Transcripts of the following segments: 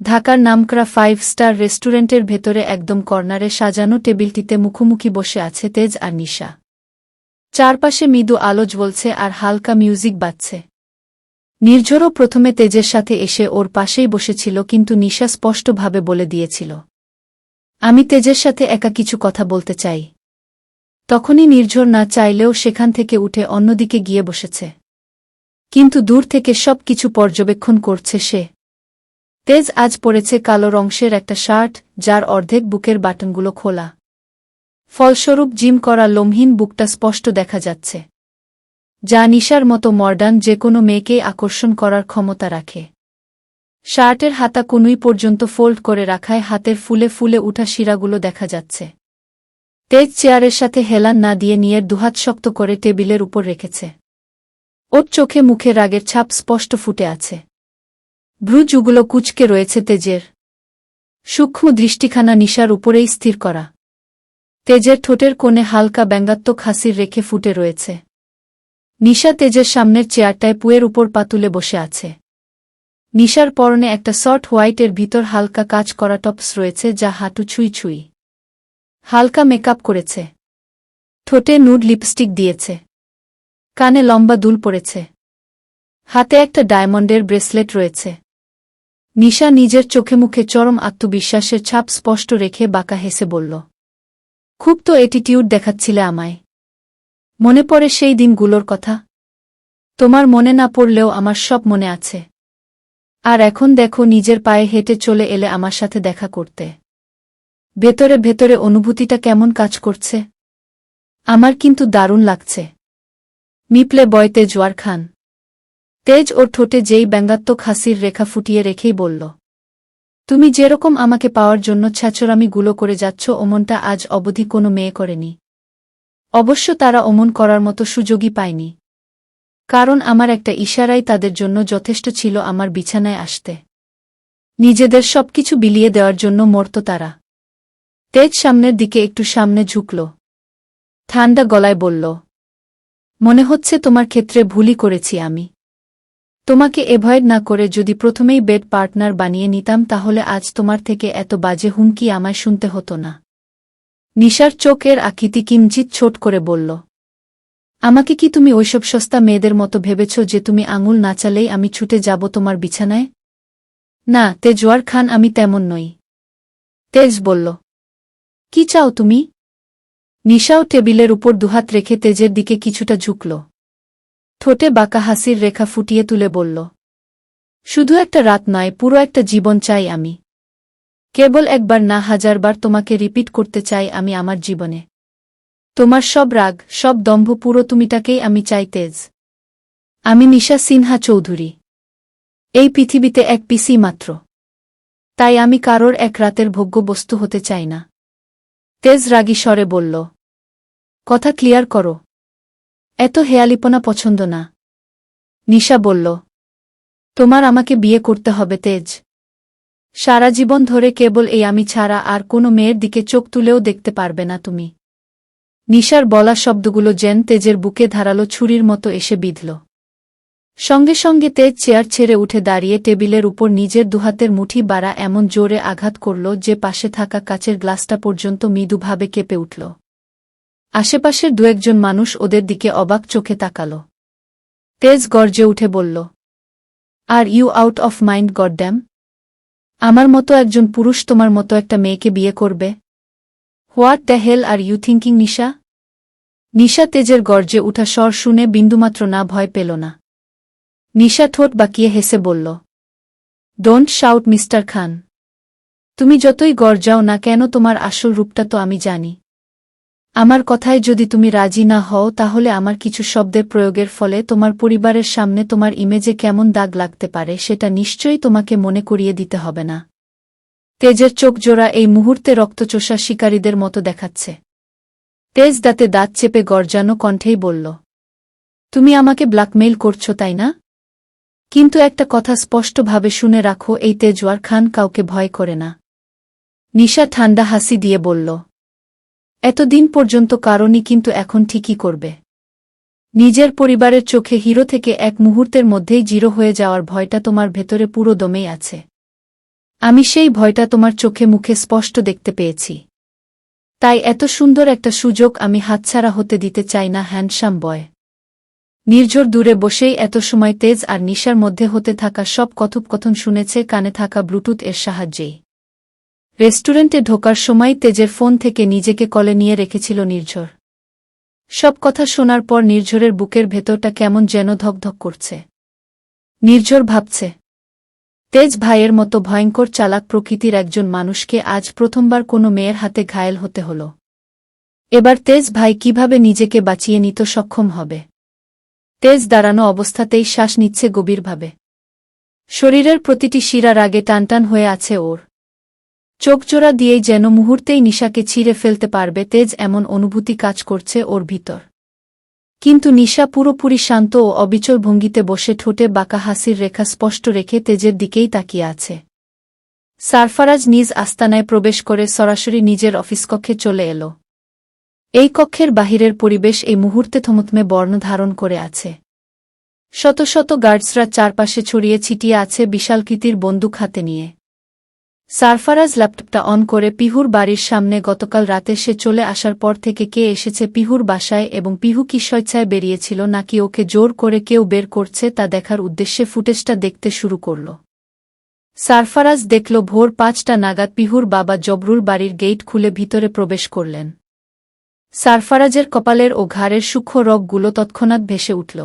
ঢাকার নামকরা five star রেস্টুরেন্টের ভেতরে একদম কর্নারে সাজানো টেবিলটিতে মুখোমুখি বসে আছে তেজ আর নিশা। চারপাশে মৃদু আলো জ্বলছে আর হালকা মিউজিক বাজছে। নির্ঝরও প্রথমে তেজের সাথে এসে ওর পাশেই বসেছিল কিন্তু নিশা স্পষ্টভাবে বলে দিয়েছিল, আমি তেজের সাথে একা কিছু কথা বলতে চাই। তখনই নির্ঝর না চাইলেও সেখান থেকে উঠে অন্যদিকে গিয়ে বসেছে। কিন্তু দূর থেকে সব কিছু পর্যবেক্ষণ করছে সে। তেজ আজ পরেছে কালো রংশের একটা শার্ট, যার অর্ধেক বুকের বাটনগুলো খোলা। ফলস্বরূপ জিম করা লোমহীন বুকটা স্পষ্ট দেখা যাচ্ছে। যা নিশার মতো মডার্ন যে কোনো মেয়েকেই আকর্ষণ করার ক্ষমতা রাখে। শার্টের হাতা কুনুই পর্যন্ত ফোল্ড করে রাখায় হাতের ফুলে ফুলে উঠা শিরাগুলো দেখা যাচ্ছে। তেজ চেয়ারের সাথে হেলান না দিয়ে নিয়ের দুহাত শক্ত করে টেবিলের উপর রেখেছে। ওর চোখে মুখে রাগের ছাপ স্পষ্ট ফুটে আছে। ভ্রুজুগুলো কুচকে রয়েছে তেজের। সূক্ষ্ম দৃষ্টিখানা নিশার উপরেই স্থির করা। তেজের ঠোঁটের কোণে হালকা ব্যঙ্গাত্মক হাসির রেখে ফুটে রয়েছে। নিশা তেজের সামনের চেয়ারটায় পুয়ের উপর পাতুলে বসে আছে। নিশার পরনে একটা সফট হোয়াইটের ভিতর হালকা কাজ করা টপস রয়েছে যা হাঁটু ছুঁই ছুঁই। হালকা মেকআপ করেছে। ঠোঁটে নুড লিপস্টিক দিয়েছে। কানে লম্বা দুল পড়েছে হাতে একটা ডায়মন্ডের ব্রেসলেট রয়েছে। নিশা নিজের চোখে মুখে চরম আত্মবিশ্বাসের ছাপ স্পষ্ট রেখে বাঁকা হেসে বলল, খুব তো এটিটিউড দেখাচ্ছিলে আমায়। মনে পড়ে সেই দিনগুলোর কথা। তোমার মনে না পড়লেও আমার সব মনে আছে। আর এখন দেখো নিজের পায়ে হেঁটে চলে এলে আমার সাথে দেখা করতে। ভেতরে ভেতরে অনুভূতিটা কেমন কাজ করছে। আমার কিন্তু দারুণ লাগছে। মিপলে বয়তে জোয়ার খান তেজ ওর ঠোঁটে যেই ব্যঙ্গাত্মক হাসির রেখা ফুটিয়ে রেখেই বলল, তুমি যেরকম আমাকে পাওয়ার জন্য ছ্যাচরামি গুলো করে যাচ্ছ অমনটা আজ অবধি কোনো মেয়ে করেনি। অবশ্য তারা অমন করার মতো সুযোগই পায়নি। কারণ আমার একটা ইশারাই তাদের জন্য যথেষ্ট ছিল আমার বিছানায় আসতে। নিজেদের সবকিছু বিলিয়ে দেওয়ার জন্য মরত তারা। তেজ সামনের দিকে একটু সামনে ঝুঁকল। ঠান্ডা গলায় বলল, মনে হচ্ছে তোমার ক্ষেত্রে ভুলই করেছি আমি। তোমাকে এভয়েড না করে যদি প্রথমেই বেড পার্টনার বানিয়ে নিতাম তাহলে আজ তোমার থেকে এত বাজে হুমকি আমায় শুনতে হতো না। নিশার চোখের আকৃতি কিঞ্চিত ছোট করে বলল, আমাকে কি তুমি ওইসব সস্তা মেয়েদের মতো ভেবেছ যে তুমি আঙুল নাচালেই আমি ছুটে যাব তোমার বিছানায়? না, তেজওয়ার খান, আমি তেমন নই। তেজ বলল, কি চাও তুমি? নিশাও টেবিলের উপর দুহাত রেখে তেজের দিকে কিছুটা ঝুঁকল। ঠোঁটে বাঁকা হাসির রেখা ফুটিয়ে তুলে বলল, শুধু একটা রাত নয়, পুরো একটা জীবন চাই আমি। কেবল একবার না, হাজারবার তোমাকে রিপিট করতে চাই আমি আমার জীবনে। তোমার সব রাগ, সব দম্ভ পুরো তুমিটাকেই আমি চাই তেজ। আমি নিশা সিনহা চৌধুরী। এই পৃথিবীতে এক পিসি মাত্র। তাই আমি কারোর এক রাতের ভোগ্যবস্তু হতে চাই না। তেজ রাগী স্বরে বলল, কথা ক্লিয়ার করো। এত হেয়ালিপনা পছন্দ না। নিশা বলল, তোমার আমাকে বিয়ে করতে হবে, তেজ। সারা জীবন ধরে কেবল এই আমি ছাড়া আর কোনো মেয়ের দিকে চোখ তুলেও দেখতে পারবে না তুমি। নিশার বলা শব্দগুলো জেন তেজের বুকে ধারালো ছুরির মতো এসে বিঁধল। সঙ্গে সঙ্গে তেজ চেয়ার ছেড়ে উঠে দাঁড়িয়ে টেবিলের উপর নিজের দুহাতের মুঠি বাড়া এমন জোরে আঘাত করল যে পাশে থাকা কাচের গ্লাসটা পর্যন্ত মৃদুভাবে কেঁপে উঠল। আশেপাশের দু একজন মানুষ ওদের দিকে অবাক চোখে তাকাল। তেজ গর্জে উঠে বলল, are you out of mind, goddamn? আমার মতো একজন পুরুষ তোমার মতো একটা মেয়েকে বিয়ে করবে? What the hell are you thinking Nisha? Nisha তেজের গর্জে উঠা স্বর শুনে বিন্দুমাত্র না ভয় পেল না। নিশা ঠোঁট বাকিয়ে হেসে বলল, ডোন্ট শাউট, মিস্টার খান। তুমি যতই গর্জাও না কেন তোমার আসল রূপটা তো আমি জানি। আমার কথায় যদি তুমি রাজি না হও, তাহলে আমার কিছু শব্দের প্রয়োগের ফলে তোমার পরিবারের সামনে তোমার ইমেজে কেমন দাগ লাগতে পারে, সেটা নিশ্চয়ই তোমাকে মনে করিয়ে দিতে হবে না। তেজের চোখ জোড়া এই মুহূর্তে রক্তচোষা শিকারীদের মতো দেখাচ্ছে। তেজ দাঁতে দাঁত চেপে গর্জানো কণ্ঠেই বলল, তুমি আমাকে ব্ল্যাকমেইল করছ, তাই না? কিন্তু একটা কথা স্পষ্টভাবে শুনে রাখো, এই তেজওয়ার খান কাউকে ভয় করে না। নিশা ঠান্ডা হাসি দিয়ে বলল এতদিন পর্যন্ত কারণই কিন্তু এখন ঠিকই করবে। নিজের পরিবারের চোখে হিরো থেকে এক মুহূর্তের মধ্যেই জিরো হয়ে যাওয়ার ভয়টা তোমার ভেতরে পুরো দমেই আছে। আমি সেই ভয়টা তোমার চোখে মুখে স্পষ্ট দেখতে পেয়েছি। তাই এত সুন্দর একটা সুযোগ আমি হাতছাড়া হতে দিতে চাই না, হ্যান্ডসাম বয়। নির্ঝর দূরে বসেই এত সময় তেজ আর নিশার মধ্যে হতে থাকা সব কথোপকথন শুনেছে, কানে থাকা ব্লুটুথ এর সাহায্যেই। রেস্টুরেন্টে ঢোকার সময় তেজের ফোন থেকে নিজেকে কলে নিয়ে রেখেছিল নির্ঝর। সব কথা শোনার পর নির্ঝরের বুকের ভেতরটা কেমন যেন ধকধক করছে। নির্ঝর ভাবছে, তেজ ভাইয়ের মতো ভয়ঙ্কর চালাক প্রকৃতির একজন মানুষকে আজ প্রথমবার কোনো মেয়ের হাতে ঘায়েল হতে হল। এবার তেজ ভাই কীভাবে নিজেকে বাঁচিয়ে নিতে সক্ষম হবে? তেজ দাঁড়ানো অবস্থাতেই শ্বাস নিচ্ছে গভীরভাবে। শরীরের প্রতিটি শিরা রাগে টানটান হয়ে আছে ওর। চোখজোড়া দিয়েই যেন মুহূর্তেই নিশাকে ছিঁড়ে ফেলতে পারবে তেজ এমন অনুভূতি কাজ করছে ওর ভিতর। কিন্তু নিশা পুরোপুরি শান্ত ও অবিচল ভঙ্গিতে বসে ঠোঁটে বাঁকা হাসির রেখা স্পষ্ট রেখে তেজের দিকেই তাকিয়ে আছে। সারফারাজ নিজ আস্তানায় প্রবেশ করে সরাসরি নিজের অফিস কক্ষে চলে এল। এই কক্ষের বাহিরের পরিবেশ এই মুহূর্তে থমথমে বর্ণ ধারণ করে আছে। শত শত গার্ডসরা চারপাশে ছড়িয়ে ছিটিয়ে আছে বিশালকৃতির বন্দুক হাতে নিয়ে। সারফারাজ ল্যাপটপটা অন করে পিহুর বাড়ির সামনে গতকাল রাতে সে চলে আসার পর থেকে কে এসেছে পিহুর বাসায় এবং পিহু কি স্বেচ্ছায় বেরিয়েছিল নাকি ওকে জোর করে কেউ বের করছে তা দেখার উদ্দেশ্যে ফুটেজটা দেখতে শুরু করল। সারফারাজ দেখল ভোর পাঁচটা নাগাদ পিহুর বাবা জবরুল বাড়ির গেট খুলে ভিতরে প্রবেশ করলেন। সারফারাজের কপালের ও ঘাড়ের সূক্ষ্ম রগগুলো তৎক্ষণাৎ ভেসে উঠল।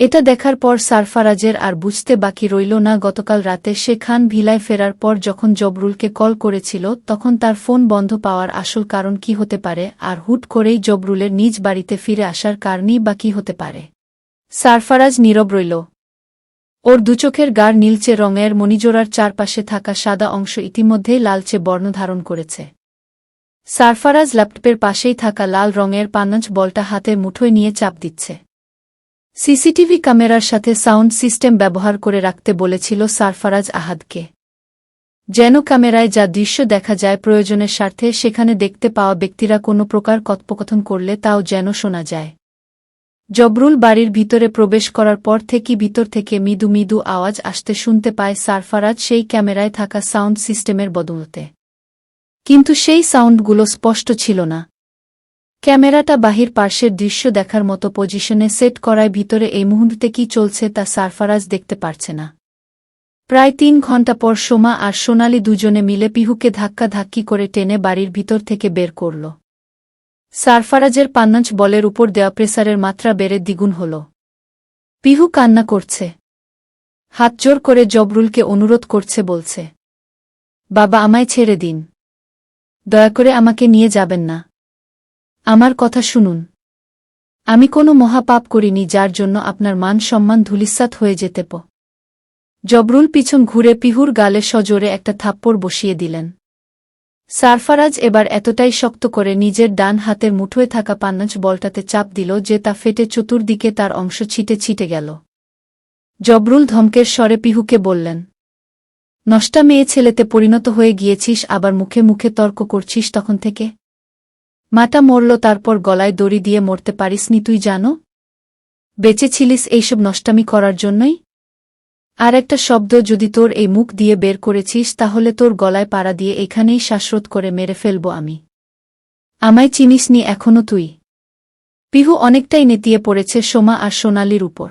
এটা দেখার পর সারফারাজের আর বুঝতে বাকি রইল না গতকাল রাতে সে খান ভিলায় ফেরার পর যখন জবরুলকে কল করেছিল, তখন তার ফোন বন্ধ পাওয়ার আসল কারণ কি হতে পারে আর হুট করেই জবরুলের নিজ বাড়িতে ফিরে আসার কারণই বা কি হতে পারে। সারফারাজ নীরব রইল। ওর দুচোখের গাঢ় নীলচে রঙের মণিজোড়ার চারপাশে থাকা সাদা অংশ ইতিমধ্যেই লালচে বর্ণ ধারণ করেছে। সারফারাজ ল্যাপটপের পাশেই থাকা লাল রঙের পানঞ্চ বলটা হাতের মুঠোয় নিয়ে চাপ দিচ্ছে। সিসিটিভি ক্যামেরার সাথে সাউন্ড সিস্টেম ব্যবহার করে রাখতে বলেছিল সারফারাজ আহাদকে। যেন ক্যামেরায় যা দৃশ্য দেখা যায় প্রয়োজনের স্বার্থে সেখানে দেখতে পাওয়া ব্যক্তিরা কোনো প্রকার কথোপকথন করলে তাও যেন শোনা যায়। জবরুল বাড়ির ভিতরে প্রবেশ করার পর থেকে ভিতর থেকে মৃদু মৃদু আওয়াজ আসতে শুনতে পায় সারফারাজ সেই ক্যামেরায় থাকা সাউন্ড সিস্টেমের বদলতে। কিন্তু সেই সাউন্ডগুলো স্পষ্ট ছিল না। ক্যামেরাটা বাহির পার্শ্বের দৃশ্য দেখার মতো পজিশনে সেট করায় ভিতরে এই মুহূর্তে কি চলছে তা সারফারাজ দেখতে পারছে না। প্রায় তিন ঘণ্টা পর সোমা আর সোনালি দুজনে মিলে পিহুকে ধাক্কা ধাক্কি করে টেনে বাড়ির ভিতর থেকে বের করল। সারফারাজের পান্নাঞ্চ বলের উপর দেওয়া প্রেসারের মাত্রা বেড়ে দ্বিগুণ হল। পিহু কান্না করছে। হাত জোর করে জবরুলকে অনুরোধ করছে, বলছে, বাবা, আমায় ছেড়ে দিন। দয়া করে আমাকে নিয়ে যাবেন না। আমার কথা শুনুন। আমি কোনো মহাপাপ করিনি যার জন্য আপনার মান সম্মান ধুলিস্বাত হয়ে যেতে প। জবরুল পিছন ঘুরে পিহুর গালে সজোরে একটা থাপ্পড় বসিয়ে দিলেন। সারফারাজ এবার এতটাই শক্ত করে নিজের ডান হাতের মুঠোয় থাকা পান্নাচ বলটাতে চাপ দিল যে তা ফেটে চতুর্দিকে তার অংশ ছিটে ছিটে গেল। জবরুল ধমকের স্বরে পিহুকে বললেন, নষ্টা মেয়ে ছেলেতে পরিণত হয়ে গিয়েছিস, আবার মুখে মুখে তর্ক করছিস তখন থেকে? মাটা মরল, তারপর গলায় দড়ি দিয়ে মরতে পারিসনি তুই জানো? বেঁচেছিলিস এইসব নষ্টামি করার জন্যই? আর একটা শব্দ, যদি তোর এই মুখ দিয়ে বের করেছিস, তাহলে তোর গলায় পাড়া দিয়ে এখানেই শ্বাসরোধ করে মেরে ফেলব আমি। আমায় চিনিসনি এখনও তুই? পিহু অনেকটাই নেতিয়ে পড়েছে সোমা আর সোনালির উপর।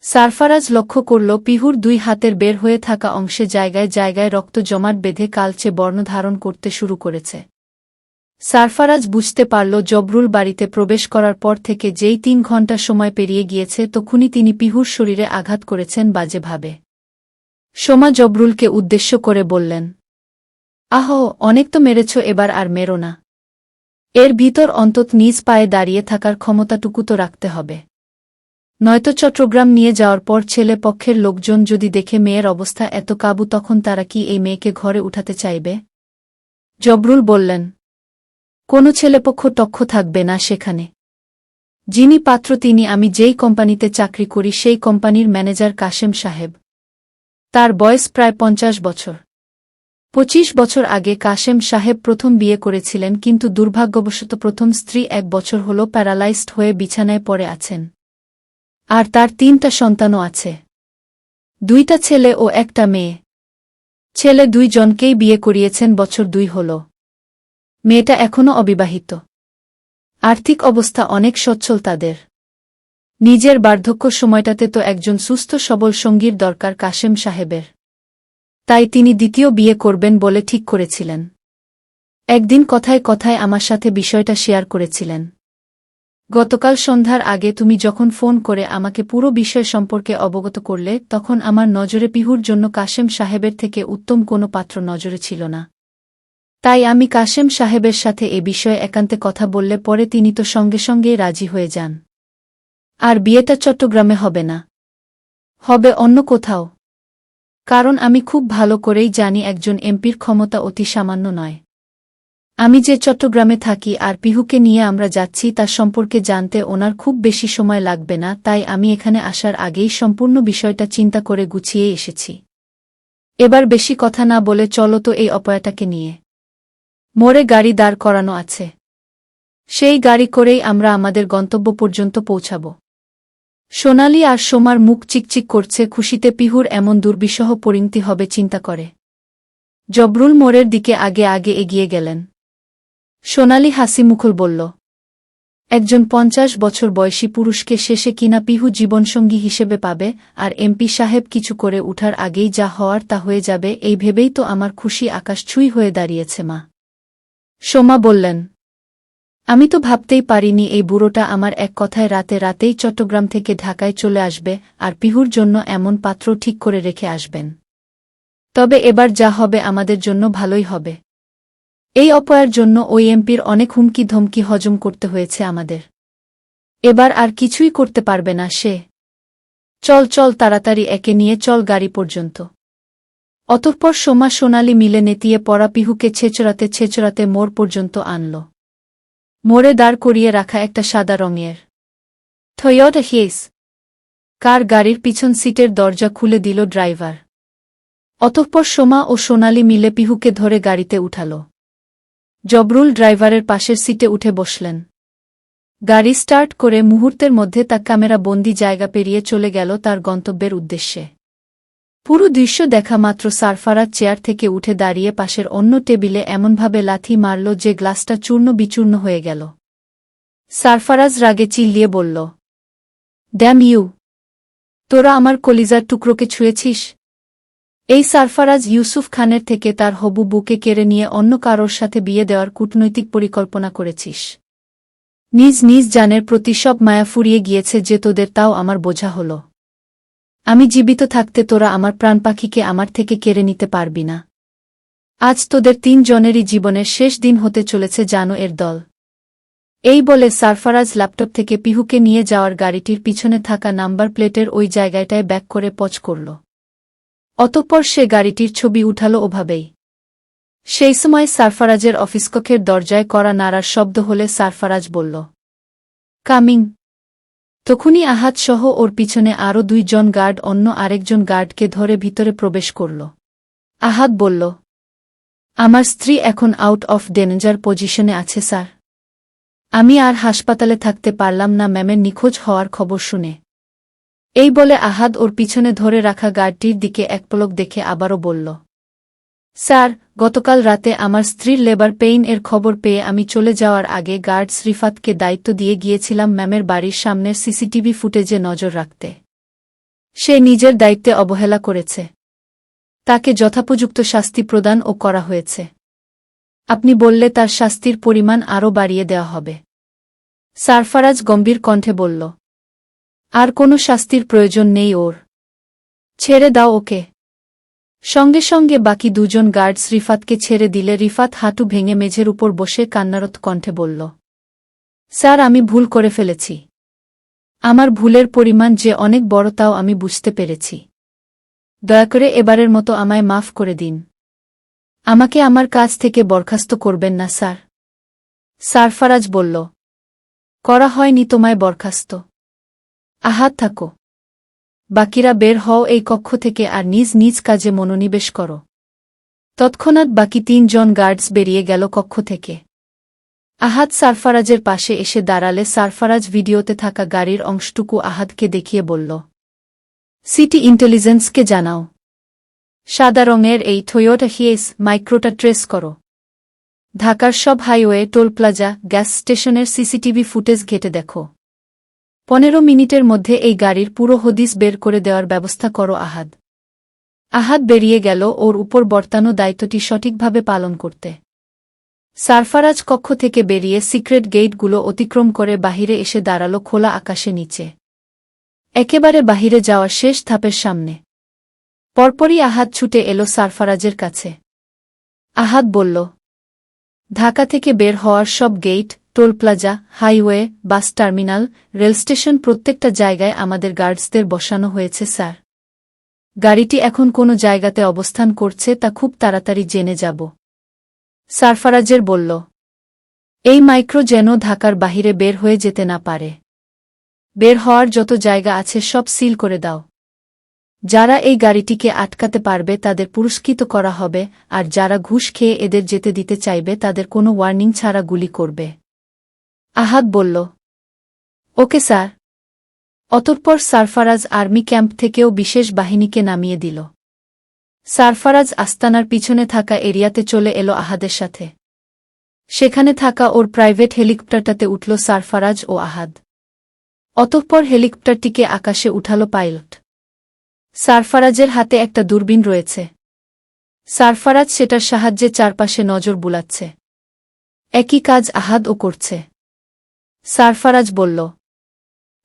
সারফারাজ লক্ষ্য করল, পিহুর দুই হাতের বের হয়ে থাকা অংশে জায়গায় জায়গায় রক্ত জমাট বেঁধে কালচে বর্ণ ধারণ করতে শুরু করেছে। সারফারাজ বুঝতে পারল জবরুল বাড়িতে প্রবেশ করার পর থেকে যেই তিন ঘণ্টা সময় পেরিয়ে গিয়েছে তখনই তিনি পিহুর শরীরে আঘাত করেছেন বাজেভাবে। সোমা জবরুলকে উদ্দেশ্য করে বললেন, আহ, অনেক তো মেরেছ, এবার আর মেরো না। এর ভিতর অন্তত নিজ পায়ে দাঁড়িয়ে থাকার ক্ষমতাটুকু তো রাখতে হবে। নয়তো চট্টগ্রাম নিয়ে যাওয়ার পর ছেলে পক্ষের লোকজন যদি দেখে মেয়ের অবস্থা এত কাবু, তখন তারা কি এই মেয়েকে ঘরে উঠাতে চাইবে? জবরুল বললেন কোনো ছেলেপক্ষ টক্ষ থাকবে না সেখানে। যিনি পাত্র, তিনি আমি যেই কোম্পানিতে চাকরি করি, সেই কোম্পানির ম্যানেজার কাশেম সাহেব। তার বয়স প্রায় পঞ্চাশ বছর। পঁচিশ বছর আগে কাশেম সাহেব প্রথম বিয়ে করেছিলেন, কিন্তু দুর্ভাগ্যবশত প্রথম স্ত্রী এক বছর হল প্যারালাইজড হয়ে বিছানায় পড়ে আছেন। আর তার তিনটা সন্তানও আছে। দুইটা ছেলে ও একটা মেয়ে। ছেলে দুইজনকেই বিয়ে করিয়েছেন, বছর দুই হল। মেয়েটা এখনও অবিবাহিত। আর্থিক অবস্থা অনেক সচ্ছল তাদের। নিজের বার্ধক্য সময়টাতে তো একজন সুস্থ সবল সঙ্গীর দরকার কাশেম সাহেবের। তাই তিনি দ্বিতীয় বিয়ে করবেন বলে ঠিক করেছিলেন। একদিন কথায় কথায় আমার সাথে বিষয়টা শেয়ার করেছিলেন। গতকাল সন্ধ্যার আগে তুমি যখন ফোন করে আমাকে পুরো বিষয় সম্পর্কে অবগত করলে, তখন আমার নজরে পিহুর জন্য কাশেম সাহেবের থেকে উত্তম কোনো পাত্র নজরে ছিল না। তাই আমি কাশেম সাহেবের সাথে এ বিষয়ে একান্তে কথা বললে পরে তিনি তো সঙ্গে সঙ্গেই রাজি হয়ে যান। আর বিয়েটা চট্টগ্রামে হবে না। হবে অন্য কোথাও। কারণ আমি খুব ভালো করেই জানি একজন এমপির ক্ষমতা অতি সামান্য নয়। আমি যে চট্টগ্রামে থাকি আর পিহুকে নিয়ে আমরা যাচ্ছি তার সম্পর্কে জানতে ওনার খুব বেশি সময় লাগবে না, তাই আমি এখানে আসার আগেই সম্পূর্ণ বিষয়টা চিন্তা করে গুছিয়ে এসেছি। এবার বেশি কথা না বলে চলো তো এই অপয়াটাকে নিয়ে। মোড়ে গাড়ি দাঁড় করানো আছে। সেই গাড়ি করেই আমরা আমাদের গন্তব্য পর্যন্ত পৌঁছাব। সোনালি আর সোমার মুখ চিকচিক করছে, খুশিতে পিহুর এমন দুর্বিষহ পরিণতি হবে চিন্তা করে। জবরুল মোড়ের দিকে আগে আগে এগিয়ে গেলেন। সোনালি হাসি মুখল বলল, একজন পঞ্চাশ বছর বয়সী পুরুষকে শেষে কিনা পিহু জীবনসঙ্গী হিসেবে পাবে, আর এমপি সাহেব কিছু করে উঠার আগেই যা হওয়ার তা হয়ে যাবে, এই ভেবেই তো আমার খুশি আকাশ ছুঁই হয়ে দাঁড়িয়েছে মা। সোমা বললেন, আমি তো ভাবতেই পারিনি এই বুড়োটা আমার এক কথায় রাতে রাতেই চট্টগ্রাম থেকে ঢাকায় চলে আসবে আর পিহুর জন্য এমন পাত্র ঠিক করে রেখে আসবেন। তবে এবার যা হবে আমাদের জন্য ভালোই হবে। এই অপয়ার জন্য ওই এমপির অনেক হুমকি ধমকি হজম করতে হয়েছে আমাদের। এবার আর কিছুই করতে পারবে না সে। চল চল তাড়াতাড়ি একে নিয়ে চল গাড়ি পর্যন্ত। অতঃপর সোমা সোনালি মিলে নেতিয়ে পড়া পিহুকে ছেচড়াতে ছেচড়াতে মোর পর্যন্ত আনল। মোড়ে দাঁড় করিয়ে রাখা একটা সাদা রঙের। থয়ট হিয়েস। কার গাড়ির পিছন সিটের দরজা খুলে দিল ড্রাইভার। অতঃপর সোমা ও সোনালি মিলে পিহুকে ধরে গাড়িতে উঠাল। জবরুল ড্রাইভারের পাশের সিটে উঠে বসলেন। গাড়ি স্টার্ট করে মুহূর্তের মধ্যে তা ক্যামেরা বন্দি জায়গা পেরিয়ে চলে গেল তার গন্তব্যের উদ্দেশ্যে। পুরো দৃশ্য দেখা মাত্র সারফারাজ চেয়ার থেকে উঠে দাঁড়িয়ে পাশের অন্য টেবিলে এমনভাবে লাথি মারল যে গ্লাসটা চূর্ণ বিচূর্ণ হয়ে গেল। সারফারাজ রাগে চিল্লিয়ে বলল ড্যাম ইউ তোরা আমার কলিজার টুকরোকে ছুঁয়েছিস? এই সারফারাজ ইউসুফ খানের থেকে তার হবু বুকে কেড়ে নিয়ে অন্য কারোর সাথে বিয়ে দেওয়ার কূটনৈতিক পরিকল্পনা করেছিস। নিজ নিজ জানের প্রতি সব মায়া ফুরিয়ে গিয়েছে যে তোদের তাও আমার বোঝা হল। আমি জীবিত থাকতে তোরা আমার প্রাণ পাখিকে আমার থেকে কেড়ে নিতে পারবি না। আজ তোদের তিন জনেরই জীবনের শেষ দিন হতে চলেছে, জানো এর দল। এই বলে সারফারাজ ল্যাপটপ থেকে পিহুকে নিয়ে যাওয়ার গাড়িটির পিছনে থাকা নাম্বার প্লেটের ওই জায়গাটায় ব্যাক করে পচ করল। অতঃপর সে গাড়িটির ছবি উঠাল ওভাবেই। সেই সময় সারফারাজের অফিসকক্ষের দরজায় করা নাড়ার শব্দ হলে সারফারাজ বলল, কামিং তখনই আহাত সহ ওর পিছনে আরও দুইজন গার্ড অন্য আরেকজন গার্ডকে ধরে ভিতরে প্রবেশ করল। আহাত বলল, আমার স্ত্রী এখন আউট অফ ডেঞ্জার পজিশনে আছে, স্যার। আমি আর হাসপাতালে থাকতে পারলাম না, ম্যামের নিখোঁজ হওয়ার খবর শুনে। এই বলে আহাদ ওর পিছনে ধরে রাখা গার্ডটির দিকে এক পলক দেখে আবারও বলল স্যার, গতকাল রাতে আমার স্ত্রীর লেবার পেইন এর খবর পেয়ে আমি চলে যাওয়ার আগে গার্ড শ্রীফাতকে দায়িত্ব দিয়ে গিয়েছিলাম ম্যামের বাড়ির সামনের সিসিটিভি ফুটেজে নজর রাখতে। সে নিজের দায়িত্বে অবহেলা করেছে। তাকে যথাপযুক্ত শাস্তি প্রদান ও করা হয়েছে। আপনি বললে তার শাস্তির পরিমাণ আরও বাড়িয়ে দেওয়া হবে। সারফারাজ গম্ভীর কণ্ঠে বলল, আর কোনো শাস্তির প্রয়োজন নেই ওর। ছেড়ে দাও ওকে। সঙ্গে সঙ্গে বাকি দুজন গার্ডস রিফাতকে ছেড়ে দিলে রিফাত হাঁটু ভেঙে মেঝের উপর বসে কান্নারত কণ্ঠে বলল, স্যার, আমি ভুল করে ফেলেছি। আমার ভুলের পরিমাণ যে অনেক বড় তাও আমি বুঝতে পেরেছি। দয়া করে এবারের মতো আমায় মাফ করে দিন। আমাকে আমার কাজ থেকে বরখাস্ত করবেন না, স্যার। সারফারাজ বলল, করা হয়নি তোমায় বরখাস্ত। আহাত থাকো। বাকিরা বের হও এই কক্ষ থেকে আর নিজ নিজ কাজে মনোনিবেশ করো। তৎক্ষণাৎ বাকি তিনজন গার্ডস বেরিয়ে গেল কক্ষ থেকে। আহাদ সারফারাজের পাশে এসে দাঁড়ালে সারফারাজ ভিডিওতে থাকা গাড়ির অংশটুকু আহাদকে দেখিয়ে বলল, সিটি ইন্টেলিজেন্সকে জানাও। সাদা রঙের এই থয়োটা হিয়েস মাইক্রোটা ট্রেস করো। ঢাকার সব হাইওয়ে, টোল প্লাজা, গ্যাস স্টেশনের সিসিটিভি ফুটেজ ঘেটে দেখো। পনেরো মিনিটের মধ্যে এই গাড়ির পুরো হদিস বের করে দেওয়ার ব্যবস্থা করো, আহাদ। আহাদ বেরিয়ে গেল ওর উপর বর্তানো দায়িত্বটি সঠিকভাবে পালন করতে। সারফারাজ কক্ষ থেকে বেরিয়ে সিক্রেট গেটগুলো অতিক্রম করে বাহিরে এসে দাঁড়াল খোলা আকাশে নিচে। একেবারে বাহিরে যাওয়ার শেষ ধাপের সামনে। পরপরই আহাদ ছুটে এলো সারফারাজের কাছে। আহাদ বলল, ঢাকা থেকে বের হওয়ার সব gate toll plaza, highway, bus terminal rail station প্রত্যেকটা জায়গায় আমাদের গার্ডসদের বসানো হয়েছে, স্যার। গাড়িটি এখন কোনো জায়গাতে অবস্থান করছে তা খুব তাড়াতাড়ি জেনে যাব। সারফারাজের বলল, এই মাইক্রো যেন ঢাকার বাহিরে বের হয়ে যেতে না পারে। বের হওয়ার যত জায়গা আছে সব সিল করে দাও। যারা এই গাড়িটিকে আটকাতে পারবে তাদের পুরস্কৃত করা হবে, আর যারা ঘুষ খেয়ে এদের যেতে দিতে চাইবে তাদের কোনো ওয়ার্নিং ছাড়া গুলি করবে। আহাদ বলল, ওকে স্যার। অতঃপর সারফারাজ আর্মি ক্যাম্প থেকেও বিশেষ বাহিনীকে নামিয়ে দিল। সারফারাজ আস্তানার পিছনে থাকা এরিয়াতে চলে এলো আহাদের সাথে। সেখানে থাকা ওর প্রাইভেট হেলিকপ্টারটাতে উঠল সারফারাজ ও আহাদ। অতঃপর হেলিকপ্টারটিকে আকাশে উঠালো পাইলট। সারফারাজের হাতে একটা দূরবীন রয়েছে। সারফারাজ সেটার সাহায্যে চারপাশে নজর বুলাচ্ছে। একই কাজ আহাদও করছে। সারফারাজ বলল,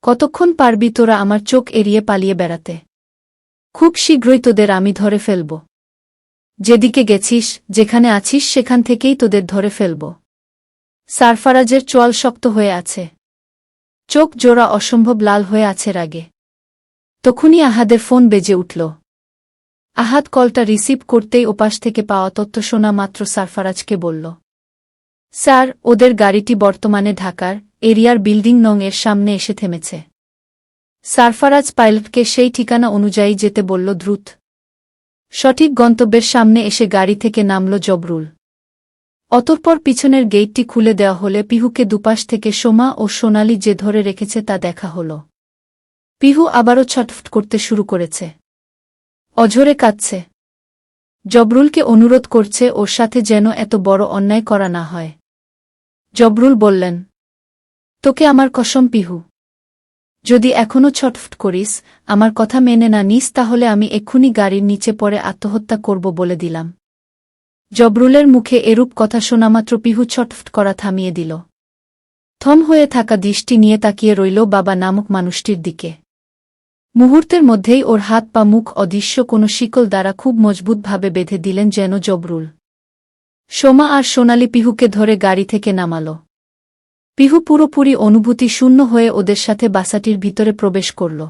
কতক্ষণ পারবি তোরা আমার চোখ এড়িয়ে পালিয়ে বেড়াতে? খুব শীঘ্রই তোদের আমি ধরে ফেলব। যেদিকে গেছিস, যেখানে আছিস, সেখান থেকেই তোদের ধরে ফেলব। সারফারাজের চোয়াল শক্ত হয়ে আছে। চোখ জোড়া অসম্ভব লাল হয়ে আছে রাগে। তখনই আহাদের ফোন বেজে উঠল। আহাদ কলটা রিসিভ করতেই ওপাশ থেকে পাওয়া তথ্য শোনা মাত্র সারফারাজকে বলল, স্যার, ওদের গাড়িটি বর্তমানে ঢাকার এরিয়ার বিল্ডিং নং এর সামনে এসে থেমেছে। সারফারাজ পাইলটকে সেই ঠিকানা অনুযায়ী যেতে বলল দ্রুত। সঠিক গন্তব্যের সামনে এসে গাড়ি থেকে নামল জবরুল। অতঃপর পিছনের গেটটি খুলে দেওয়া হলে পিহুকে দুপাশ থেকে সোমা ও সোনালি যে ধরে রেখেছে তা দেখা হল। পিহু আবারও ছটফট করতে শুরু করেছে। অঝরে কাঁদছে। জবরুলকে অনুরোধ করছে ওর সাথে যেন এত বড় অন্যায় করা না হয়। জবরুল বললেন তোকে আমার কসম, পিহু। যদি এখনও ছটফট করিস, আমার কথা মেনে না নিস, তাহলে আমি এক্ষুনি গাড়ির নিচে পড়ে আত্মহত্যা করব বলে দিলাম। জবরুলের মুখে এরূপ কথা শোনামাত্র পিহু ছটফট করা থামিয়ে দিল। থম হয়ে থাকা দৃষ্টি নিয়ে তাকিয়ে রইল বাবা নামক মানুষটির দিকে। মুহূর্তের মধ্যেই ওর হাত পা, মুখ অদৃশ্য কোনো শিকল দ্বারা খুব মজবুতভাবে বেঁধে দিলেন যেন জবরুল। সোমা আর সোনালি পিহুকে ধরে গাড়ি থেকে নামাল। পিহু পুরোপুরি অনুভূতি শূন্য হয়ে ওদের সাথে বাসাটির ভিতরে প্রবেশ করল।